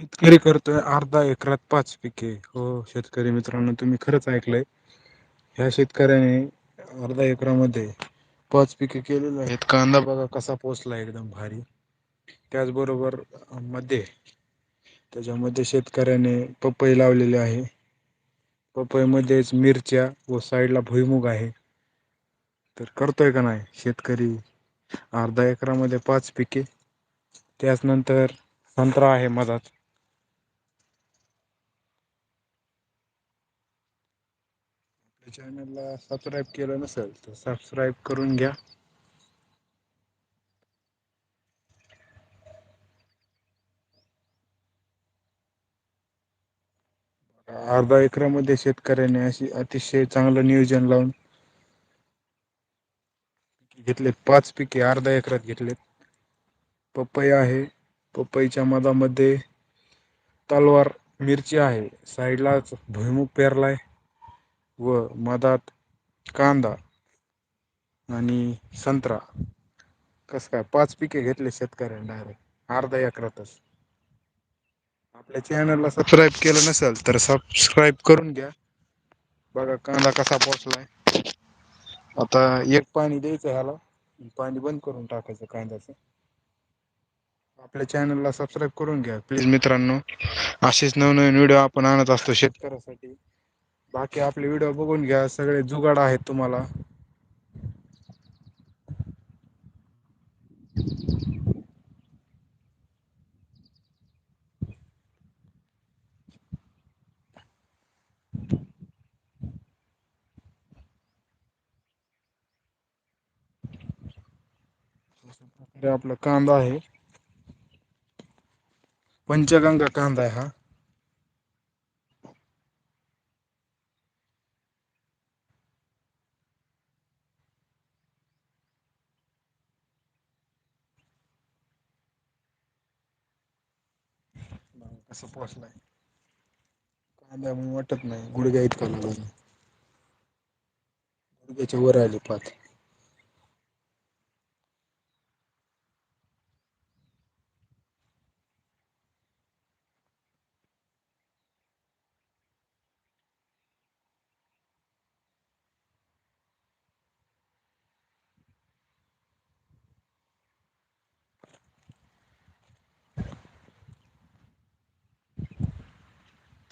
शेतकरी करतोय अर्धा एकरात पाच पिके. हो शेतकरी मित्रांनो तुम्ही खरंच ऐकलंय. ह्या शेतकऱ्याने अर्धा एकरामध्ये पाच पिके केलेले आहेत. कांदा बघा कसा पोचला एकदम भारी. त्याचबरोबरमध्ये त्याच्यामध्ये शेतकऱ्याने पपई लावलेले आहे. पपईमध्येच मिरच्या व साईडला भुईमुग आहे. तर करतोय का नाही शेतकरी अर्धा एकरामध्ये पाच पिके? त्याचनंतर संत्रा आहे मधात. चॅनलला सबस्क्राईब केलं नसेल तर सबस्क्राईब करून घ्या. अर्धा एकरामध्ये शेतकऱ्याने अशी अतिशय चांगलं नियोजन लावून घेतलेत. पाच पिके अर्धा एकरात घेतलेत. पपई आहे. पपईच्या मधामध्ये तलवार मिरची आहे. साईडलाच भुईमुग पेरलाय. व मधात कांदा आणि संत्रा. कसं काय? पाच पिके घेतले शेतकऱ्याने डायरेक्ट अर्धा एकरातच. आपल्या चॅनलला सबस्क्राईब केलं नसेल तर सबस्क्राईब करून घ्या. बघा कांदा कसा पोचलाय. आता एक पाणी द्यायचं ह्याला. पाणी बंद करून टाकायचं कांद्याचं. आपल्या चॅनलला सबस्क्राईब करून घ्या. प्लीज मित्रांनो असेच नवनवीन व्हिडिओ आपण आणत असतो शेतकऱ्यासाठी. बाकी आपले व्हिडिओ बघून घ्या. सगळे जुगाड आहेत तुम्हाला. आपला कांदा आहे. पंचगंगा कांदा आहे हा. असं पोहोचलाय कांदा वाटत नाही. गुडघ्या इतका लागला. गुडघ्याच्या वर आली पात.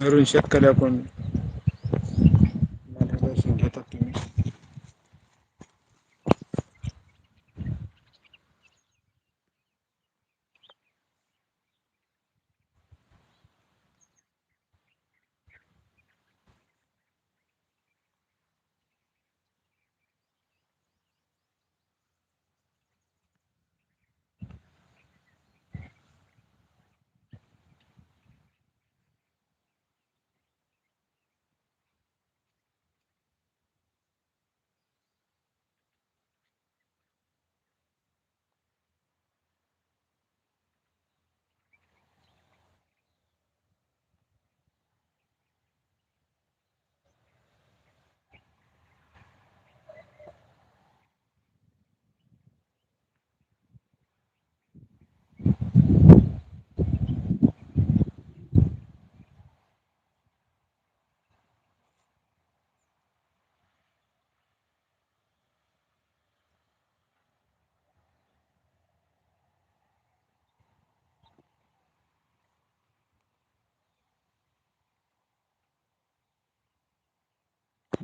तरुण शेतकऱ्याकडून आपण. मार्गदर्शन घेतात तुम्ही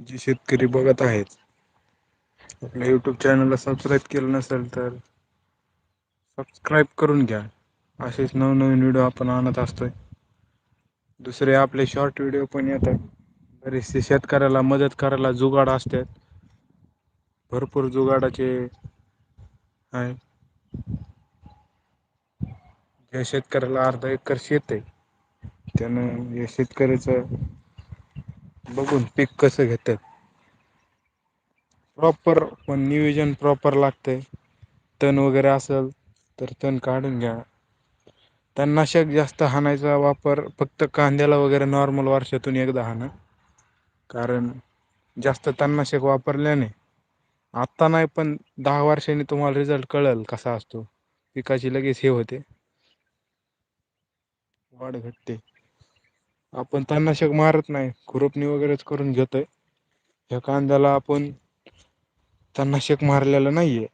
जे शेतकरी बघत आहेत. आपल्या युट्यूब चॅनलला सबस्क्राईब केलं नसेल तर सबस्क्राईब करून घ्या. असेच नवनवीन व्हिडिओ आपण आणत असतोय. दुसरे आपले शॉर्ट व्हिडिओ पण येतात. बरेचसे शेतकऱ्याला मदत करायला जुगाड असतात. भरपूर जुगाडाचे आहे. ज्या शेतकऱ्याला अर्धा एकर शेत आहे त्यानं या शेतकऱ्याचं बघून पीक कसं घेतात. प्रॉपर पण नियोजन प्रॉपर लागतंय. तण वगैरे असेल तर तण काढून घ्या. तणनाशक जास्त हाणायचा वापर फक्त कांद्याला वगैरे नॉर्मल वर्षातून एकदा हाणा. कारण जास्त तणनाशक वापरल्याने आत्ता नाही पण दहा वर्षांनी तुम्हाला रिझल्ट कळेल कसा असतो. पिकाची लगेच हे होते. वाढ घटते. आपण तन्नाशक मारत नाही. खुरपणी वगैरेच करून घेतोय. ह्या कांद्याला आपण तन्नाशक मारलेलं नाहीये.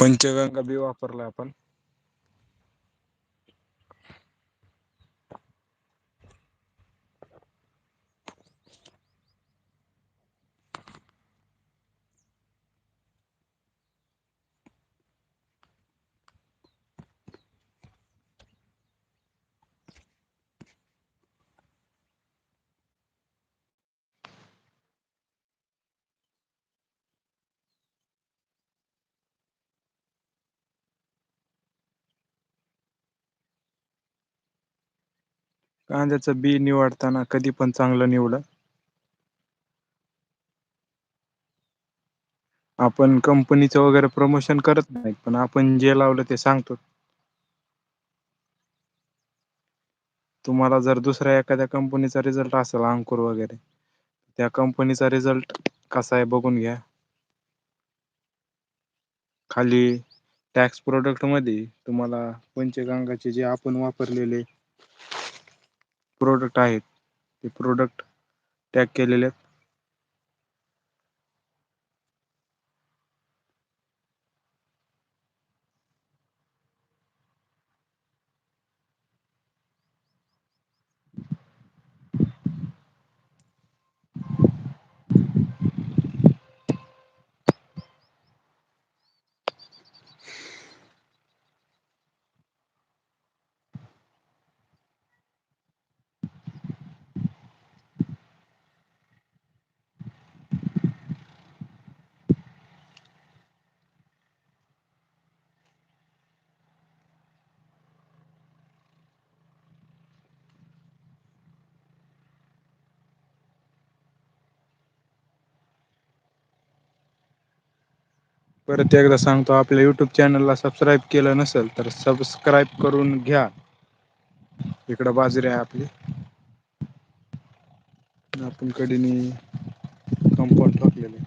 पंचगंगा बी वापरला आपण. कांद्याचं बी निवडताना कधी पण चांगलं निवडा आपण कंपनीचं वगैरे प्रमोशन करत नाही पण आपण जे लावलं ते सांगतो. तुम्हाला जर दुसऱ्या एखाद्या कंपनीचा रिझल्ट असेल अंकुर वगैरे त्या कंपनीचा रिझल्ट कसा आहे बघून घ्या. खाली टॅक्स प्रोडक्टमध्ये तुम्हाला पंचगंगाचे जे आपण वापरलेले प्रोडक्ट आहेत. ते प्रोडक्ट टॅग केलेले आहेत. परत एकदा सांगतो आपल्या युट्यूब चॅनलला सबस्क्राईब केलं नसेल तर सबस्क्राईब करून घ्या. इकडं बाजरी आहे आपली. आपण कडीने कंपाऊंड टाकलेले.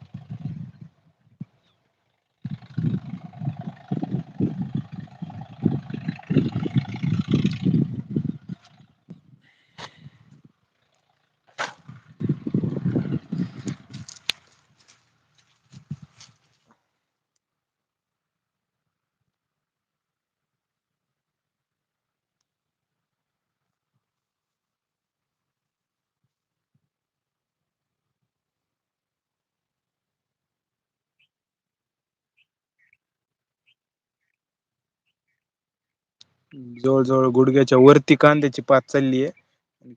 जवळजवळ गुडघ्याच्या वरती कांद्याची पात चालली आहे.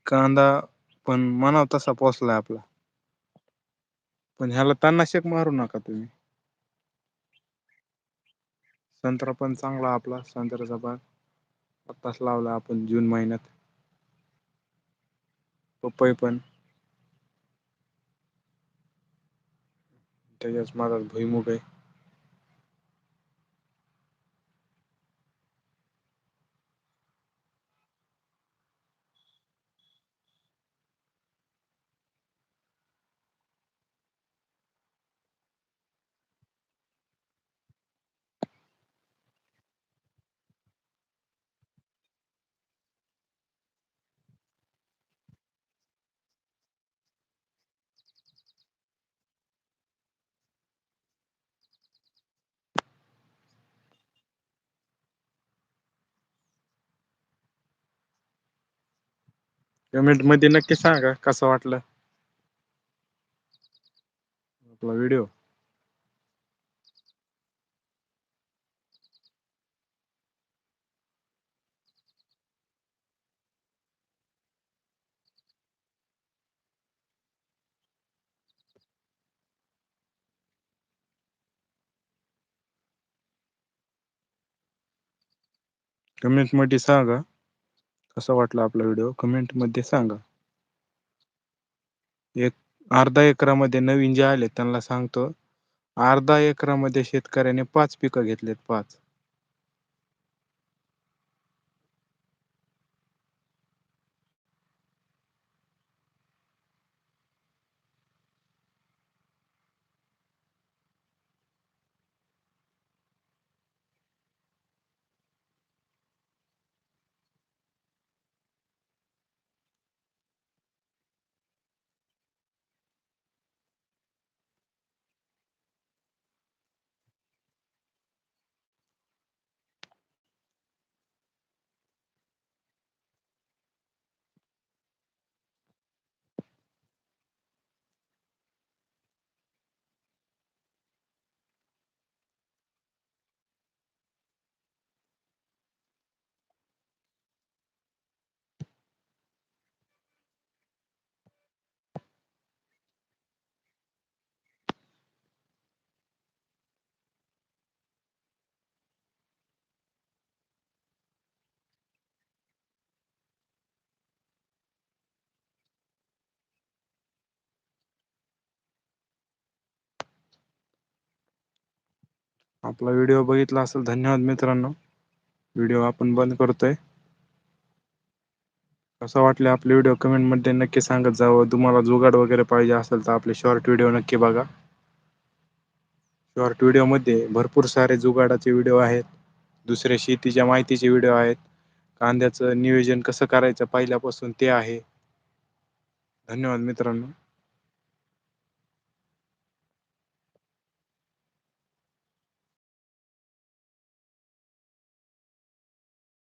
कांदा पण म्हणाव तसा पोचलाय आपला. पण ह्याला तणनाशक मारू नका तुम्ही. संत्रा पण चांगला आपला संत्र्याचा भाग आत्ताच लावला आपण जून महिन्यात. पपई पण. त्याच्याच माझा भुईमुग आहे. कमेंटमध्ये नक्की सांगा कसं वाटलं. आपला व्हिडिओ कमेंटमध्ये सांगा. कसा वाटला आपला व्हिडिओ कमेंटमध्ये सांगा. एक अर्धा एकरामध्ये नवीन जे आले त्यांना सांगतो. अर्धा एकरामध्ये शेतकऱ्याने पाच पिकं घेतलेत पाच. आपला व्हिडिओ बघितला असेल धन्यवाद मित्रांनो. व्हिडिओ आपण बंद करतोय. कसं वाटलं आपले व्हिडिओ? कमेंटमध्ये नक्की सांगत जावं. तुम्हाला जुगाड वगैरे पाहिजे असेल तर आपले शॉर्ट व्हिडिओ नक्की बघा. शॉर्ट व्हिडिओमध्ये भरपूर सारे जुगाडाचे व्हिडिओ आहेत. दुसऱ्या शेतीच्या माहितीचे व्हिडिओ आहेत. कांद्याचं नियोजन कसं करायचं? पहिल्यापासून ते आहे. धन्यवाद मित्रांनो.